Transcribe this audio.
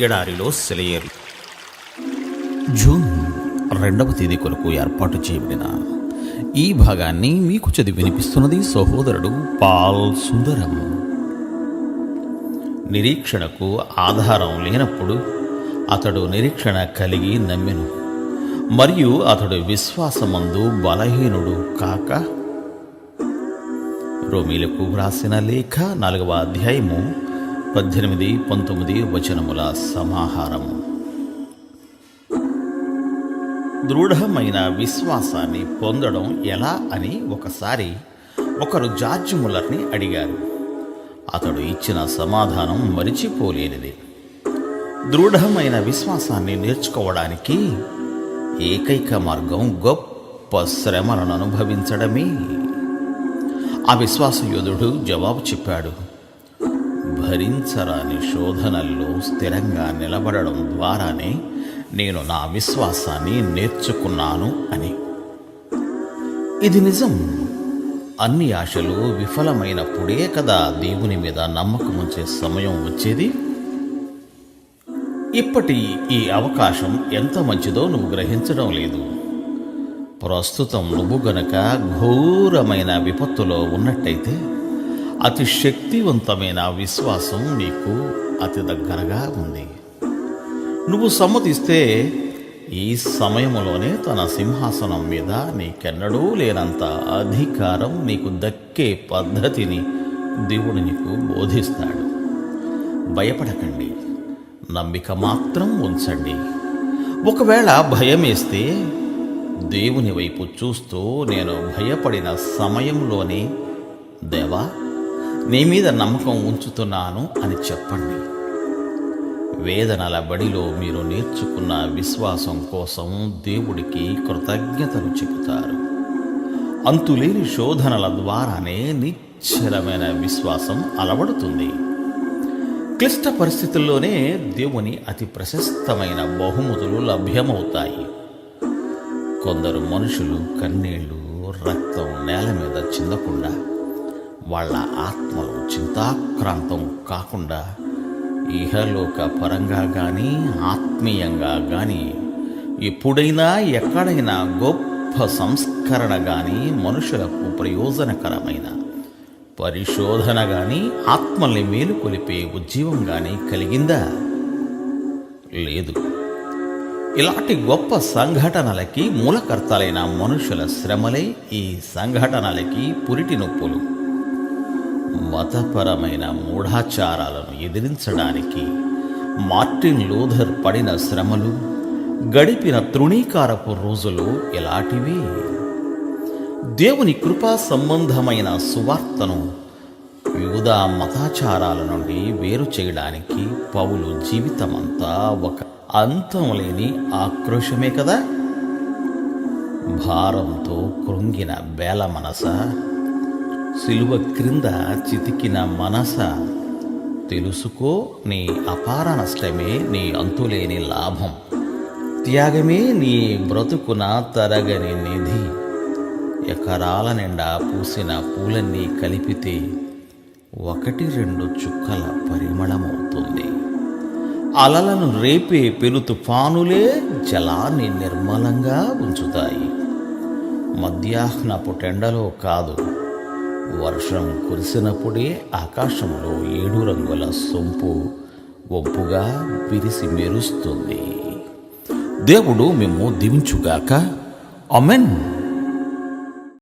ఎడారిలో సెలయేరు. జూన్ రెండవ తేదీ కొరకు ఏర్పాటు చేయబడిన ఈ భాగాన్ని మీకు చదివి వినిపిస్తున్నది సహోదరుడు పాల్ సుందరం. నిరీక్షణకు ఆధారం లేనప్పుడు అతడు నిరీక్షణ కలిగి నమ్మెను. మరియు అతడు విశ్వాసమందు బలహీనుడు కాక. రోమిలకు వ్రాసిన లేఖ నాలుగవ అధ్యాయము పద్దెనిమిది పంతొమ్మిది వచనముల సమాహారము. దృఢమైన విశ్వాసాన్ని పొందడం ఎలా అని ఒకసారి ఒకరు జార్జ్ ముల్లర్ని అడిగారు. అతడు ఇచ్చిన సమాధానం మరిచిపోలేనిది. దృఢమైన విశ్వాసాన్ని నేర్చుకోవడానికి ఏకైక మార్గం గొప్ప శ్రమలను అనుభవించడమే. ఆ విశ్వాస యోధుడు జవాబు చెప్పాడు భరించరాని శోధనల్లో స్థిరంగా నిలబడడం ద్వారానే నేను నా విశ్వాసాన్ని నేర్చుకున్నాను అని. ఇది నిజం. అన్ని ఆశలు విఫలమైనప్పుడే కదా దేవుని మీద నమ్మకం ఉంచే సమయం వచ్చేది? ఇప్పటి ఈ అవకాశం ఎంత మంచిదో నువ్వు గ్రహించడం లేదు. ప్రస్తుతం నువ్వు గనక ఘోరమైన విపత్తులో ఉన్నట్టయితే అతి శక్తివంతమైన విశ్వాసం నీకు అతి దగ్గరగా ఉంది. నువ్వు సమ్మతిస్తే ఈ సమయంలోనే తన సింహాసనం మీద నీకెన్నడూ లేనంత అధికారం నీకు దక్కే పద్ధతిని దేవుడు నీకు బోధిస్తాడు. భయపడకండి. నమ్మిక మాత్రం ఉంచండి. ఒకవేళ భయమేస్తే దేవుని వైపు చూస్తూ నేను భయపడిన సమయంలోనే దేవా నీ మీద నమ్మకం ఉంచుతున్నాను అని చెప్పండి. వేదనల బడిలో మీరు నేర్చుకున్న విశ్వాసం కోసం దేవుడికి కృతజ్ఞతలు చెబుతారు. అంతులేని శోధనల ద్వారానే నిశ్చలమైన విశ్వాసం అలవడుతుంది. క్లిష్ట పరిస్థితుల్లోనే దేవుని అతి ప్రశస్తమైన బహుమతులు లభ్యమవుతాయి. కొందరు మనుషులు కన్నీళ్ళు రక్తం నేల మీద చిందకుండా వాళ్ళ ఆత్మలు చింతాక్రాంతం కాకుండా ఇహలోక పరంగా కానీ ఆత్మీయంగా కానీ ఎప్పుడైనా ఎక్కడైనా గొప్ప సంస్కరణ కానీ మనుషులకు ప్రయోజనకరమైన పరిశోధన కానీ ఆత్మల్ని మేలుకొలిపే ఉజ్జీవం కానీ కలిగిందా? లేదు. ఇలాంటి గొప్ప సంఘటనలకి మూలకర్తలైన మనుషుల శ్రమలే ఈ సంఘటనలకి పురిటి నొప్పులు. మతపరమైన మూఢాచారాలను ఎదిరించడానికి మార్టిన్ లూథర్ పడిన శ్రమలు గడిపిన తృణీకారపు రోజులు ఎలాంటివి దేవుని కృపా సంబంధమైన సువార్తను వివిధ మతాచారాల నుండి వేరు చేయడానికి పౌలు జీవితమంతా ఒక అంతం లేని ఆక్రోశమే కదా? భారంతో కృంగిన బేల మనస సిలువ క్రింద చితికిన మనస తెలుసుకో నీ అపార నష్టమే నీ అంతులేని లాభం. త్యాగమే నీ బ్రతుకున తరగని నిధి. ఎకరాల నిండా పూసిన పూలన్నీ కలిపితే ఒకటి రెండు చుక్కల పరిమళమవుతుంది. అలలను రేపే పెను తుఫానులే జలాన్ని నిర్మలంగా ఉంచుతాయి. మధ్యాహ్నపు టెండలో కాదు వర్షం కురిసినప్పుడే ఆకాశంలో ఏడు రంగుల సొంపు వంపుగా విరిసి మెరుస్తుంది. దేవుడు మేము దీవించుగాక. అమెన్